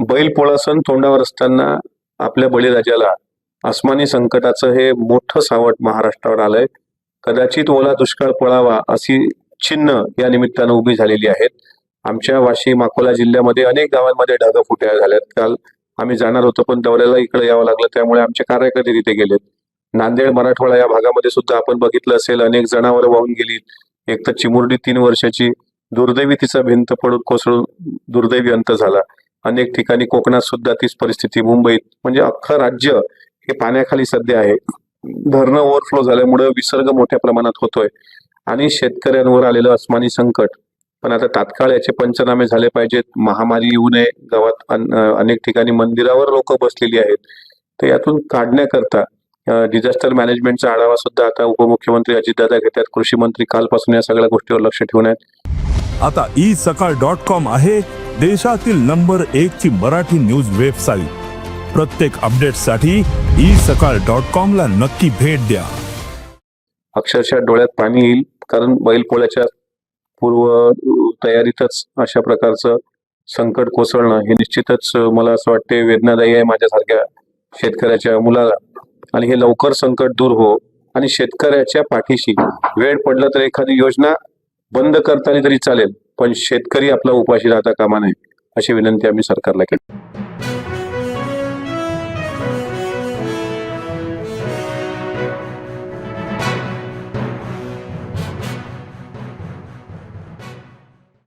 बैल पोळा सण तोंडावर असताना आपल्या बळीराजाला आसमानी संकटाचं हे मोठं सावट महाराष्ट्रावर आलंय. कदाचित ओला दुष्काळ पळावा अशी चिन्ह या निमित्तानं उभी झालेली आहेत. आमच्या वाशिम अकोला जिल्ह्यामध्ये अनेक गावांमध्ये ढगफुट्या झाल्यात. काल आम्ही जाणार होतो पण दौऱ्याला इकडे यावं लागलं त्यामुळे आमचे कार्यकर्ते तिथे गेलेत. नांदेड मराठवाडा या भागामध्ये सुद्धा आपण बघितलं असेल अनेक जनावर वाहून गेली एक तर चिमुरडी तीन वर्षाची दुर्दैवी तिचा भिंत पडून कोसळून दुर्दैवी अंत झाला. अनेक ठिकाणी कोकणात सुद्धा तीच परिस्थिती. मुंबईत म्हणजे अख्खं राज्य हे पाण्याखाली सध्या आहे. धरणं ओव्हरफ्लो झाल्यामुळे विसर्ग मोठ्या प्रमाणात होतोय. आणि शेतकऱ्यांवर आलेलं अस्मानी संकट. पण आता तात्काळ याचे पंचनामे झाले पाहिजेत. महामारी येऊ नये. गावात अन- अनेक ठिकाणी मंदिरावर लोक बसलेली आहेत. तर यातून काढण्याकरता डिझास्टर मॅनेजमेंटचा आढावा सुद्धा आता उपमुख्यमंत्री अजितदादा घेतात. कृषी मंत्री कालपासून या सगळ्या गोष्टीवर लक्ष ठेवून आहेत. आता ई सकाळ डॉट कॉम आहे देशातील नंबर एक ची मराठी न्यूज वेबसाईट. प्रत्येक अपडेटसाठी ई सकाळ डॉट कॉम ला नक्की भेट द्या. अक्षरशः डोळ्यात पाणी येईल कारण बैलपोळ्याच्या पूर्व तयारीतच अशा प्रकारचं संकट कोसळणं हे निश्चितच मला असं वाटते वेदनादायी आहे माझ्यासारख्या शेतकऱ्याच्या मुलाला. आणि हे लवकर संकट दूर हो आणि शेतकऱ्याच्या पाठीशी वेळ पडला तर एखादी योजना बंद करताना तरी चालेल पण शेतकरी आपला उपाशी राहता कामा नये अशी विनंती आम्ही सरकारला केली.